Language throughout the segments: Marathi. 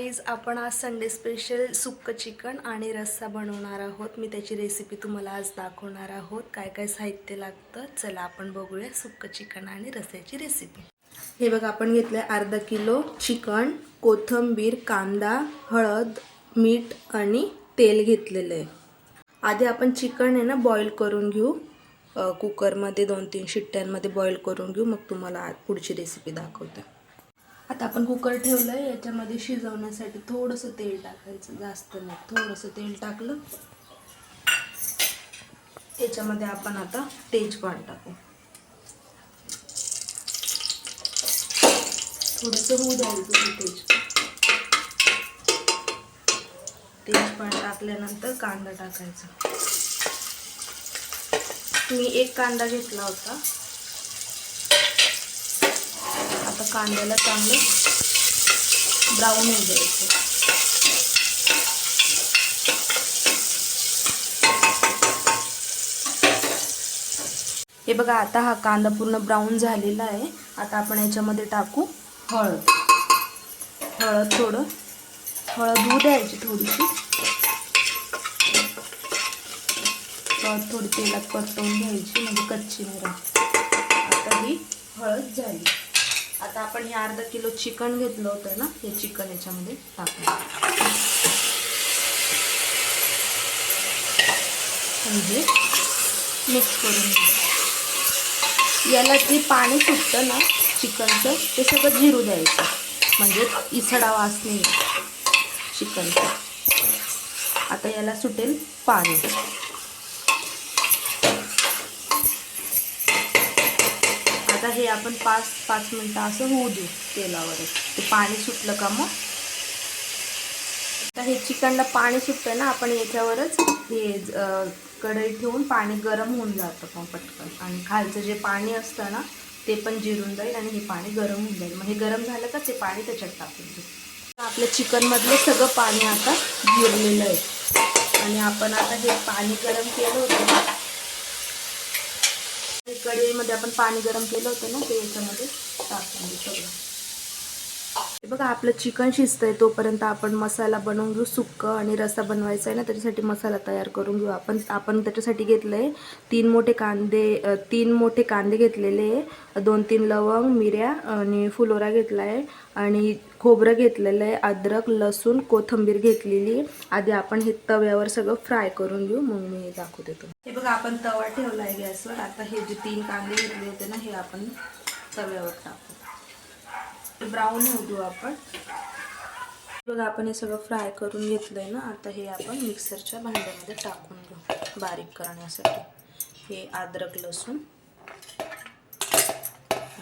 गाईज आपण आज संडे स्पेशल सुक्क चिकन आणि रस्सा बनवणार आहोत. मी त्याची रेसिपी तुम्हाला आज दाखवणार आहोत. काय काय साहित्य लागतं? चला आपण बघूया सुक्क चिकन आणि रस्स्याची रेसिपी हे बघा आपण घेतलं आहे अर्धा किलो चिकन कोथिंबीर कांदा हळद मीठ आणि तेल घेतलेलं आहे. आधी आपण चिकन आहे ना बॉईल करून घेऊ. कुकरमध्ये दोन तीन शिट्ट्यांमध्ये बॉईल करून घेऊ. मग तुम्हाला आज पुढची रेसिपी दाखवते. आता आपण कुकर ठेवलं आहे याच्यामध्ये शिजवण्यासाठी थोडंसं तेल टाकायचं जास्त नाही थोडंसं तेल टाकलं. याच्यामध्ये आपण आता तेजपान टाकू. थोडंसं होऊ द्यायचं तेजपान. तेजपान टाकल्यानंतर कांदा टाकायचा. मी एक कांदा घेतला होता आता कांद्याला चांगलं ब्राऊन होऊ द्यायचं. हे बघा आता हा कांदा पूर्ण ब्राऊन झालेला आहे. आता आपण याच्यामध्ये टाकू हळद. हळद थोडं हळद होऊ द्यायची थोडीशी. हळद थोडी तेलात परतवून घ्यायची म्हणजे कच्ची नाही आता ही हळद झाली. आता आपण हे अर्धा किलो चिकन घेतलं होतं ना हे चिकन याच्यामध्ये टाकू म्हणजे मिक्स करून याला जे पाणी सुटतं ना चिकनचं ते सगळं झिरू द्यायचं. म्हणजे इसडा वास नाही चिकनचा. आता याला सुटेल पाणी. आता हे आपण पाच पाच मिनटं असं होऊ देऊ तेलावरच ते पाणी सुटलं का मग? आता हे चिकनला पाणी सुटतं ना आपण याच्यावरच हे कढई ठेवून पाणी गरम होऊन जातं मग पटकन. आणि खालचं जे पाणी असतं ना ते पण जिरून जाईल आणि हे पाणी गरम होऊन जाईल. मग हे गरम झालं का ते पाणी त्याच्यात टाकून देऊ. आपल्या चिकनमधलं सगळं पाणी आता जिरलेलं आहे. आणि आपण आता हे पाणी गरम केलं होतं कढईमध्ये आपण पाणी गरम केलं होतं ना ते याच्यामध्ये टाकून सगळं. बघा आपलं चिकन शिजतंय तोपर्यंत आपण मसाला बनवून घेऊ सुक्क आणि रस्सा बनवायचा आहे ना त्याच्यासाठी मसाला तयार करून घेऊ आपण. आपण त्याच्यासाठी घेतलं आहे तीन मोठे कांदे तीन मोठे कांदे घेतलेले आहे. दोन तीन लवंग मिऱ्या आणि फुलोरा घेतला आहे आणि खोबरं घेतलेलं आहे अद्रक लसूण कोथिंबीर घेतलेली. आधी आपण हे तव्यावर सगळं फ्राय करून घेऊ मग मी दाखवते तुम्हाला. हे बघा आपण तवा ठेवला आहे गॅसवर. आता हे जे तीन कांदे घेतले होते ना हे आपण तव्यावर टाकू. ब्राऊन होऊ देऊ आपण. बघा आपण हे सगळं फ्राय करून घेतलंय ना आता हे आपण मिक्सरच्या भांड्यामध्ये टाकून घेऊ बारीक करण्यासाठी. हे अद्रक लसूण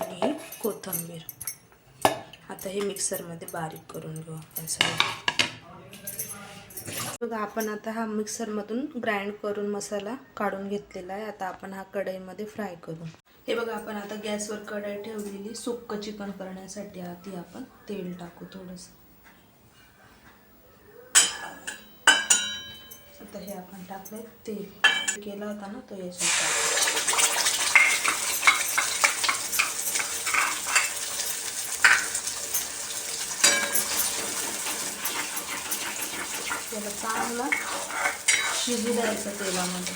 आणि कोथंबीर कोथिंबीर. आता हे मिक्सरमध्ये बारीक करून घेऊ आपण सगळं. बघा आपण आता हा मिक्सरमधून ग्राइंड करून मसाला काढून घेतलेला आहे. आता आपण हा कढईमध्ये फ्राय करू. हे बघा आपण आता गॅसवर कढई ठेवलेली. सुक्क चिकन करण्यासाठी आधी आपण तेल टाकू थोडंसं. आता हे आपण टाकलंय. तेल केला होता ना तो याच्यात त्याला चांगला शिजू द्यायचं तेलामध्ये.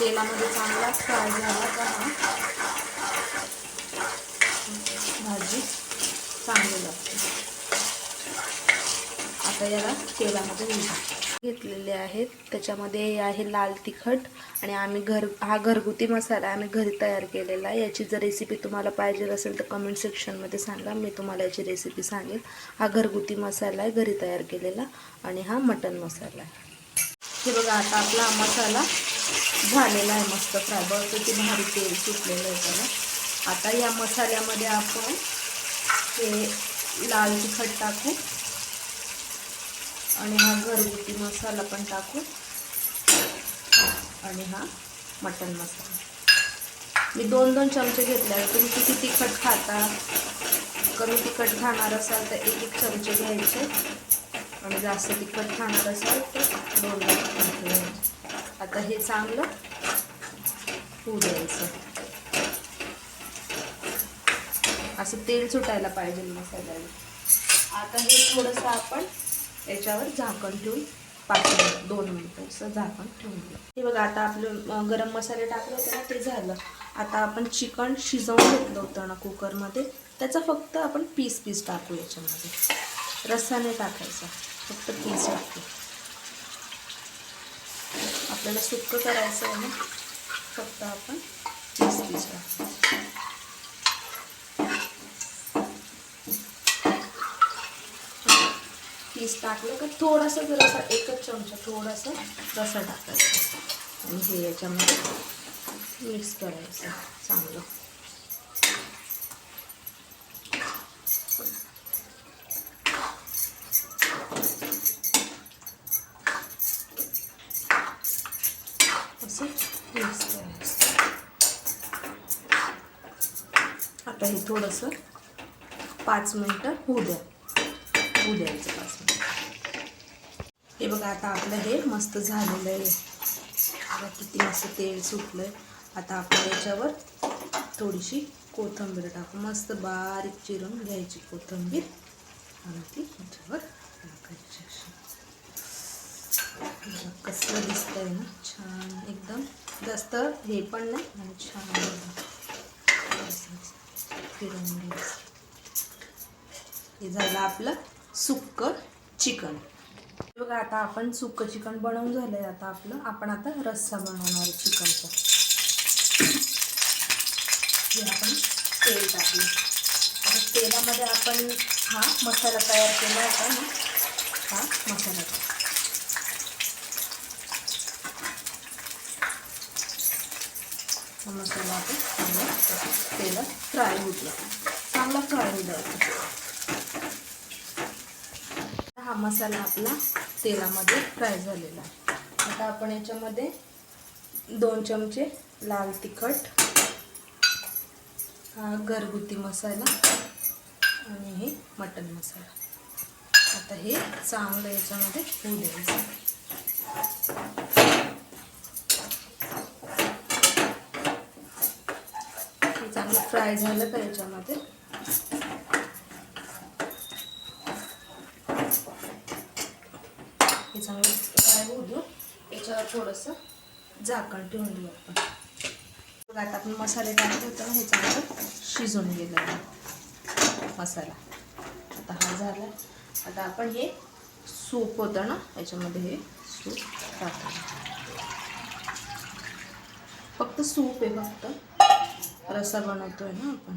तेलामध्ये चांगला फ्राय झाला का हा? भाजी चांगली लागते. आता याला तेलामध्ये घालू. घेतलेले आहेत. त्याच्यामध्ये आहे लाल तिखट आणि आम्ही घर हा घरगुती मसाला आम्ही घरी तयार केलेला आहे. याची जर रेसिपी तुम्हाला पाहिजे असेल तर कमेंट सेक्शनमध्ये सांगा. मी तुम्हाला याची रेसिपी सांगेल हा घरगुती मसाला आहे घरी तयार केलेला आणि हा मटन मसाला आहे. हे बघा आता आपला हा मसाला झालेला आहे मस्त फ्राय बघ किती भारी तेल सुटलेलं आहे त्याला. आता या मसाल्यामध्ये आपण हे लाल तिखट टाकू. आणि हा घरगुती मसाला पण टाकू. आणि हा मटन मसाला. मी दोन दोन चमचे घेतले आहेत. तुम्ही किती तिखट खाता कमी तिखट खाणार असाल तर एक एक चमचे घ्यायचे. आणि जास्त तिखट खाणार असाल तर दोन दोन चमचे घ्यायचे. आता हे चांगलं होऊ द्यायचं. असं तेल सुटायला पाहिजे मसाल्याला. आता हे थोडंसं आपण याच्यावर झाकण ठेवून पाच मिनिट दोन मिनिटं असं झाकण ठेवून हे बघा आता आपलं गरम मसाले टाकले होते ना ते झालं. आता आपण चिकन शिजवून घेतलं होतं ना कुकरमध्ये त्याचा फक्त आपण पीस पीस टाकू याच्यामध्ये. रस्साने टाकायचा फक्त पीस टाकू. आपल्याला सुक्क करायचं आहे ना फक्त आपण पीस पीस टाकू. पीस टाकलं का थोडासा जर एकच चमचा थोडासा रसा टाकायचा आणि हे याच्यामध्ये मिक्स करायचं चांगलं. असं मिक्स करायचं. आता हे थोडंसं पाच मिनटं होऊ द्या. होऊ द्यायचं पाच मिनिट. हे बघा आता आपलं हे मस्त झालेलं आहे. बघा किती मस्त तेल सुटलं आहे आता आपण याच्यावर थोडीशी कोथिंबीर टाकू. मस्त बारीक चिरून घ्यायची कोथिंबीर. आणि ती याच्यावर टाकायची अशी. कसलं दिसतंय ना छान. एकदम जास्त हे पण नाही आणि छान फिरून घ्यायचं. हे झालं आपलं सुक्क चिकन. बघा आता आपण सुक्क चिकन बनवून झालंय आता आपलं. आपण आता रस्सा बनवणार आहे चिकनचा. हे आपण तेल टाकलं. आता तेलामध्ये आपण हा मसाला तयार केला होता ना? हा मसाला. हा मसाला आपण चांगला तेलात फ्राय होतो चांगला फ्राय होऊ द्यायचा मसाला आपला तेलामध्ये फ्राय झालेला आहे. आता आपण याच्यामध्ये दोन चमचे लाल तिखट हा घरगुती मसाला आणि हे मटन मसाला. आता हे चांगलं याच्यामध्ये होऊ द्यायचं. हे चांगलं फ्राय झालं का याच्यामध्ये हे काय बोलू याच्यावर थोडंसं झाकण ठेवून देऊ आपण. बघा आता आपण मसाले टाकले होते ना हे शिजून गेलं मसाला. आता हा झाला. आता आपण हे सूप होतं ना याच्यामध्ये हे सूप टाकतो फक्त सूप आहे फक्त रसा बनवतोय ना आपण.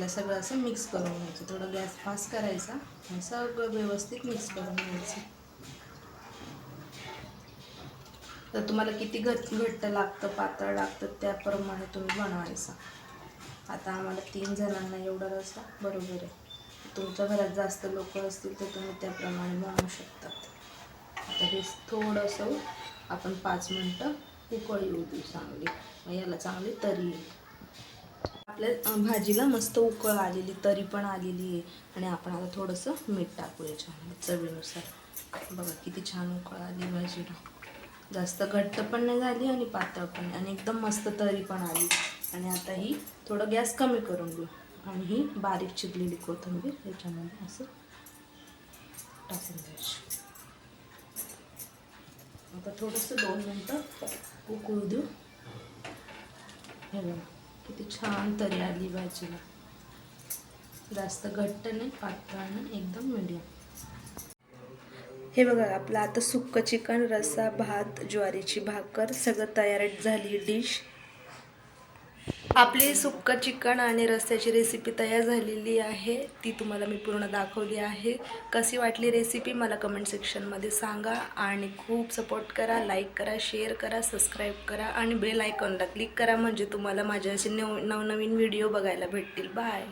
त्याला सगळं असं मिक्स करून घ्यायचं. थोडं गॅस फास्ट करायचा आणि सगळं व्यवस्थित मिक्स करून घ्यायचं. तर तुम्हाला किती घट घट्ट लागतं पातळ लागतं त्याप्रमाणे तुम्ही बनवायचा. आता आम्हाला तीन जणांना एवढा रस्ता बरोबर आहे. तुमच्या घरात जास्त लोक असतील तर तुम्ही त्याप्रमाणे बनवू शकतात. आता हे थोडंसं आपण पाच मिनटं उकळ येऊ देऊ चांगली. मग याला चांगली तरी येईल. आपल्या भाजीला मस्त उकळ आलेली तरी पण आलेली आहे. आणि आपण आता थोडंसं मीठ टाकू याच्यामध्ये चवीनुसार. बघा किती छान उकळ आली भाजीला. जास्त घट्ट पण नाही झाली आणि पातळ पण नाही. आणि एकदम मस्त तरी पण आली. आणि आता ही थोडं गॅस कमी करून घेऊ. आणि ही बारीक चिरलेली कोथिंबीर याच्यामध्ये असं टाकून द्यायची. आता थोडंसं दोन मिनटं उकळू देऊ. हे बघा. किती छान तरी आली भाजीला जास्त घट्ट नाही पातळ आणि एकदम मिडियम हे बघा आपलं आता सुक्क चिकन रस्सा भात ज्वारीची भाकर सगळं तयार झाली डिश आपली सुक्क चिकन आणि रस्त्याची रेसिपी तयार झालेली आहे. ती तुम्हाला मी पूर्ण दाखवली आहे. कशी वाटली रेसिपी मला कमेंट सेक्शनमध्ये सांगा आणि खूप सपोर्ट करा लाईक करा शेअर करा सबस्क्राईब करा आणि बेल आयकॉनला क्लिक करा म्हणजे तुम्हाला माझे असे नव नवनवीन व्हिडिओ बघायला भेटतील. बाय